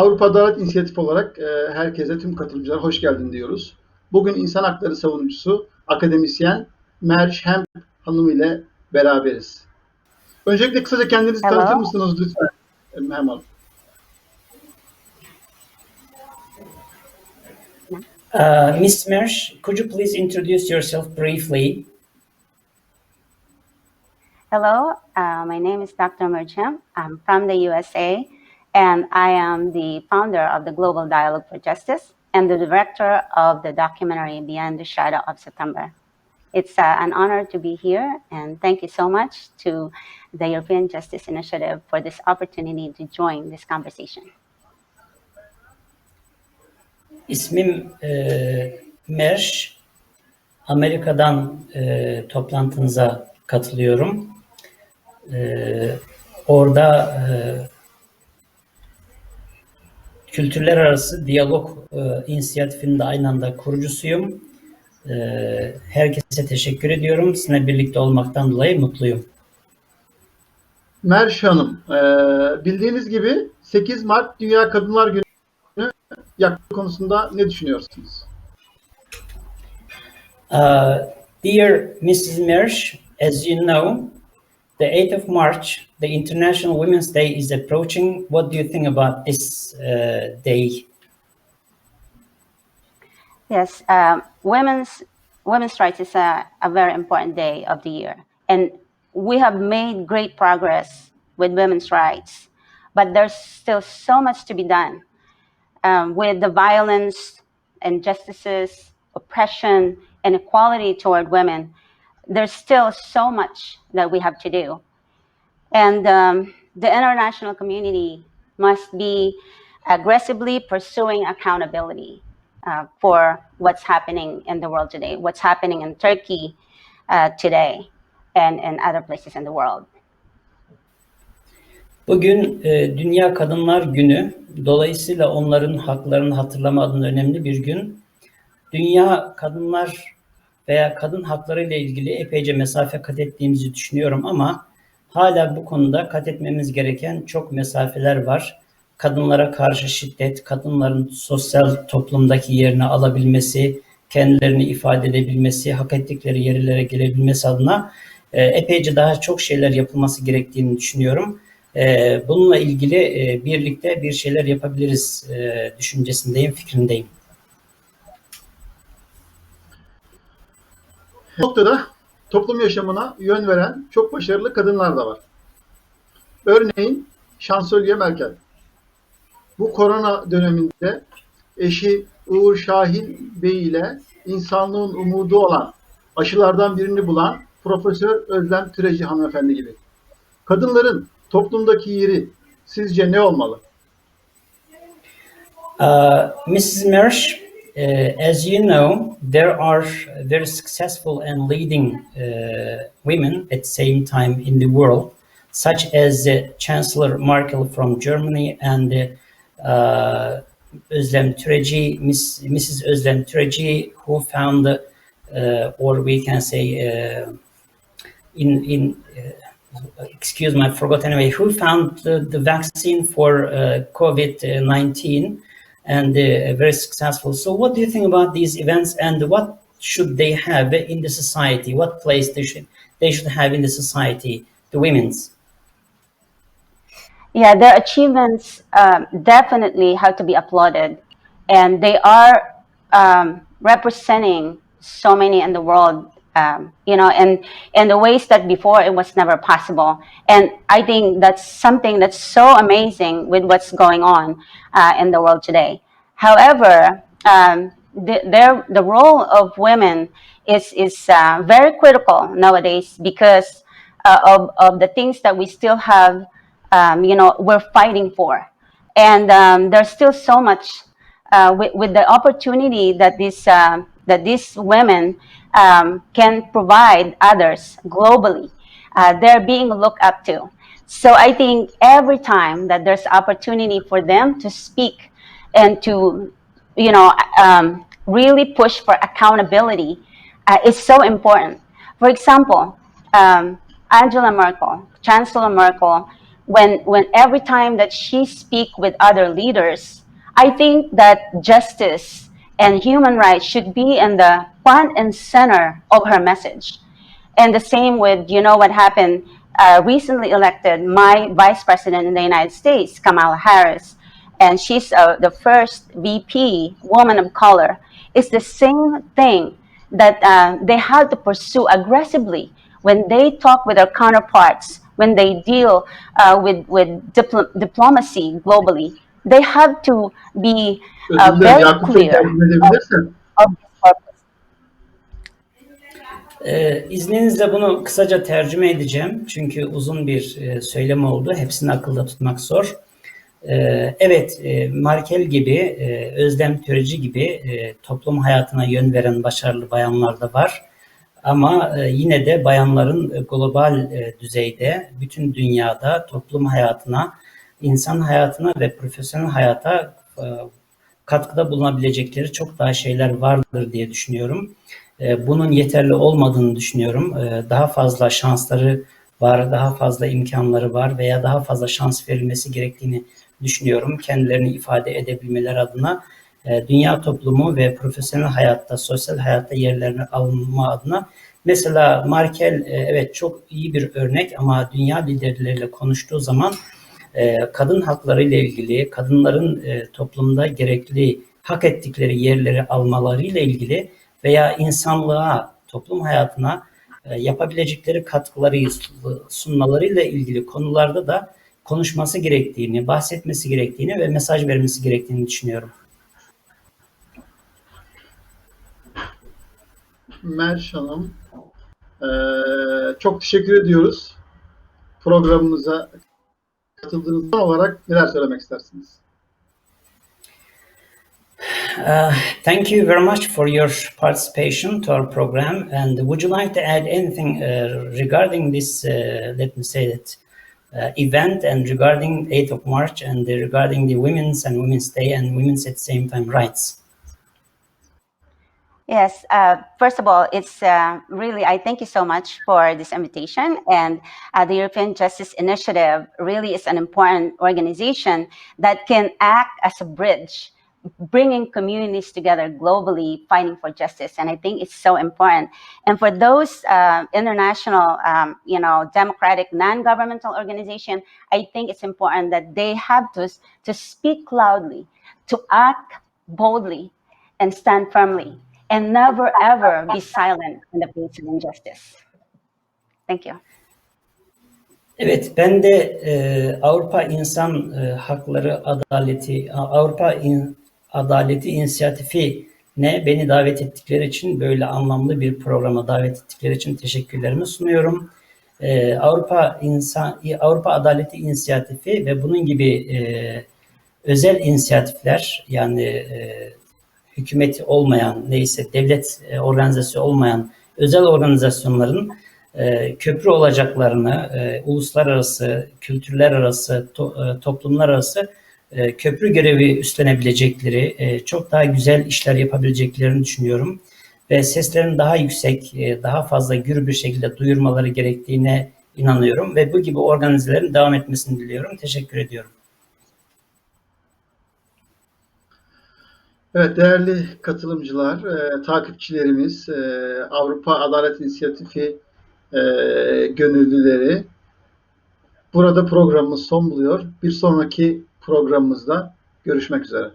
Avrupa Adalet İnisiyatifi olarak e, herkese, tüm katılımcılara hoş geldin diyoruz. Bugün insan hakları savunucusu, akademisyen Merş Hemp Hanım ile beraberiz. Öncelikle kısaca kendinizi Hello. tanıtır mısınız lütfen Hem Hanım? Uh, Ms. Mersh, could you please introduce yourself briefly? Hello, uh, my name is Dr. Merchant. I'm from the USA, and I am the founder of the Global Dialogue for Justice and the director of the documentary Beyond the Shadow of September. It's uh, an honor to be here, and thank you so much to the European Justice Initiative for this opportunity to join this conversation. İsmim uh, e, Mersh. Amerika'dan e, toplantınıza katılıyorum. E, orada e, kültürler arası diyalog e, inisiyatifinin de aynı anda kurucusuyum. E, herkese teşekkür ediyorum. Sizinle birlikte olmaktan dolayı mutluyum. Merş Hanım, e, bildiğiniz gibi 8 Mart Dünya Kadınlar Günü yaklaşık konusunda ne düşünüyorsunuz? Uh, dear Mrs. Mersh, as you know, the 8th of March, the International Women's Day is approaching. What do you think about this uh, day? Yes, um, women's women's rights is a, a very important day of the year, and we have made great progress with women's rights, but there's still so much to be done um, with the violence, injustices, oppression, inequality toward women. There's still so much that we have to do, and um, the international community must be aggressively pursuing accountability uh, for what's happening in the world today, what's happening in Turkey uh, today, and in other places in the world. Bugün e, Dünya Kadınlar Günü. Dolayısıyla onların haklarını hatırlama adına önemli bir gün. Dünya kadınlar veya kadın hakları ile ilgili epeyce mesafe kat ettiğimizi düşünüyorum ama hala bu konuda kat etmemiz gereken çok mesafeler var. Kadınlara karşı şiddet, kadınların sosyal toplumdaki yerini alabilmesi, kendilerini ifade edebilmesi, hak ettikleri yerlere gelebilmesi adına e, epeyce daha çok şeyler yapılması gerektiğini düşünüyorum. E, bununla ilgili e, birlikte bir şeyler yapabiliriz düşüncesindeyim, fikrindeyim. Noktada toplum yaşamına yön veren çok başarılı kadınlar da var. Örneğin Şansölye Merkel. Bu korona döneminde eşi Uğur Şahin Bey ile insanlığın umudu olan aşılardan birini bulan Profesör Özlem Türeci hanımefendi gibi. Kadınların toplumdaki yeri sizce ne olmalı? Uh, Mrs. Mersh, uh, as you know, there are very successful and leading uh, women at the same time in the world, such as uh, Chancellor Merkel from Germany and uh, Özlem Türeci, Miss, Mrs. Özlem Türeci, who found, uh, or we can say, uh, in in uh, excuse me, I forgot anyway, who found the, the vaccine for uh, COVID 19 and uh, very successful. So, what do you think about these events and what should they have in the society? What place they should they should have in the society? The women's. Yeah, their achievements um, definitely have to be applauded, and they are um, representing so many in the world. Um, you know, and in the ways that before it was never possible. And I think that's something that's so amazing with what's going on uh, in the world today. However, um, the, the role of women is is uh, very critical nowadays because uh, of of the things that we still have um, you know we're fighting for. And um, there's still so much uh, with, with the opportunity that these uh, that these women um, can provide others globally uh, they're being looked up to. So i think every time that there's opportunity for them to speak and to you know um, really push for accountability uh, is so important for example um, angela merkel chancellor merkel when when every time that she speak with other leaders, I think that justice and human rights should be in the front and center of her message. And the same with, you know, what happened uh, recently elected my vice president in the United States, Kamala Harris, and she's uh, the first VP woman of color. It's the same thing that uh, they have to pursue aggressively when they talk with their counterparts, when they deal uh, with with dipl- diplomacy globally. They have to be uh, very clear of purpose. Ee, izninizle bunu kısaca tercüme edeceğim. Çünkü uzun bir e, söylem oldu. Hepsini akılda tutmak zor. Ee, evet, e, Merkel gibi, e, Özlem Töreci gibi e, toplum hayatına yön veren başarılı bayanlar da var. Ama yine de bayanların global düzeyde bütün dünyada toplum hayatına, insan hayatına ve profesyonel hayata katkıda bulunabilecekleri çok daha şeyler vardır diye düşünüyorum. Bunun yeterli olmadığını düşünüyorum. Daha fazla şansları var, daha fazla imkanları var veya daha fazla şans verilmesi gerektiğini düşünüyorum. Kendilerini ifade edebilmeleri adına e, dünya toplumu ve profesyonel hayatta, sosyal hayatta yerlerini alma adına. Mesela Merkel e, evet çok iyi bir örnek ama dünya liderleriyle konuştuğu zaman e, kadın hakları ile ilgili, kadınların toplumda gerekli hak ettikleri yerleri almaları ile ilgili veya insanlığa, toplum hayatına yapabilecekleri katkıları sunmaları ile ilgili konularda da konuşması gerektiğini, bahsetmesi gerektiğini ve mesaj vermesi gerektiğini düşünüyorum. Merş Hanım, eee, çok teşekkür ediyoruz. Programımıza katıldığınız olarak neler söylemek istersiniz? Uh, thank you very much for your participation to our program. And would you like to add anything uh, regarding this, uh, let me say that, uh, event and regarding 8th of March and regarding the Women's and Women's Day and Women's at the same time rights? Yes, uh, first of all, it's uh, really, I thank you so much for this invitation. And uh, the European Justice Initiative really is an important organization that can act as a bridge, bringing communities together globally, fighting for justice. And I think it's so important. And for those uh, international, um, you know, democratic, non-governmental organization, I think it's important that they have to, to speak loudly, to act boldly, and stand firmly and never ever be silent in the face of injustice. Thank you. Evet, ben de e, Avrupa İnsan e, Hakları Adaleti, Avrupa İn- Adaleti İnisiyatifi ne beni davet ettikleri için böyle anlamlı bir programa davet ettikleri için teşekkürlerimi sunuyorum. E, Avrupa İnsan Avrupa Adaleti İnisiyatifi ve bunun gibi e, özel inisiyatifler yani e, hükümeti olmayan neyse devlet e, organizasyonu olmayan özel organizasyonların e, köprü olacaklarını e, uluslararası, kültürler arası, to- e, toplumlar arası e, köprü görevi üstlenebilecekleri, e, çok daha güzel işler yapabileceklerini düşünüyorum. Ve seslerini daha yüksek, e, daha fazla gür bir şekilde duyurmaları gerektiğine inanıyorum. Ve bu gibi organizelerin devam etmesini diliyorum. Teşekkür ediyorum. Evet değerli katılımcılar, takipçilerimiz, Avrupa Adalet İnisiyatifi gönüllüleri burada programımız son buluyor. Bir sonraki programımızda görüşmek üzere.